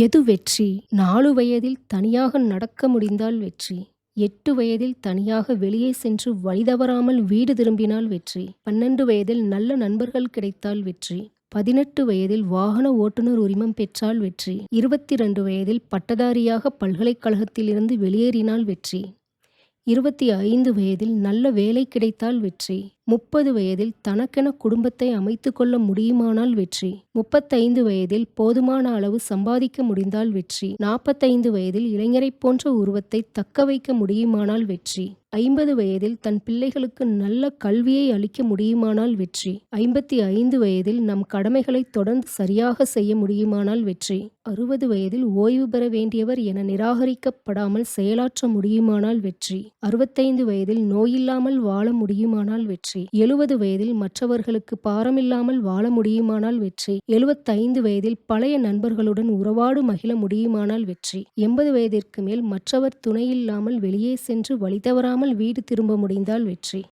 எது வெற்றி? நாலு வயதில் தனியாக நடக்க முடிந்தால் வெற்றி. எட்டு வயதில் தனியாக வெளியே சென்று வழிதவறாமல் வீடு திரும்பினால் வெற்றி. பன்னெண்டு வயதில் நல்ல நண்பர்கள் கிடைத்தால் வெற்றி. பதினெட்டு வயதில் வாகன ஓட்டுநர் உரிமம் பெற்றால் வெற்றி. இருபத்தி ரெண்டு வயதில் பட்டதாரியாக பல்கலைக்கழகத்திலிருந்து வெளியேறினால் வெற்றி. இருபத்தி ஐந்து வயதில் நல்ல வேலை கிடைத்தால் வெற்றி. முப்பது வயதில் தனக்கென குடும்பத்தை அமைத்து கொள்ள முடியுமானால் வெற்றி. முப்பத்தைந்து வயதில் போதுமான அளவு சம்பாதிக்க முடிந்தால் வெற்றி. நாற்பத்தைந்து வயதில் இளைஞரைப் போன்ற உருவத்தை தக்க வைக்க முடியுமானால் வெற்றி. ஐம்பது வயதில் தன் பிள்ளைகளுக்கு நல்ல கல்வியை அளிக்க முடியுமானால் வெற்றி. ஐம்பத்தி ஐந்து வயதில் நம் கடமைகளை தொடர்ந்து சரியாக செய்ய முடியுமானால் வெற்றி. அறுபது வயதில் ஓய்வு பெற வேண்டியவர் என நிராகரிக்கப்படாமல் செயலாற்ற முடியுமானால் வெற்றி. அறுபத்தைந்து வயதில் நோயில்லாமல் வாழ முடியுமானால் வெற்றி. வெற்றி. எழுபது வயதில் மற்றவர்களுக்கு பாரமில்லாமல் வாழ முடியுமானால் வெற்றி. எழுபத்தைந்து வயதில் பழைய நண்பர்களுடன் உறவாடு மகிழ முடியுமானால் வெற்றி. எண்பது வயதிற்கு மேல் மற்றவர் துணையில்லாமல் வெளியே சென்று வழி தவறாமல் வீடு திரும்ப முடிந்தால் வெற்றி.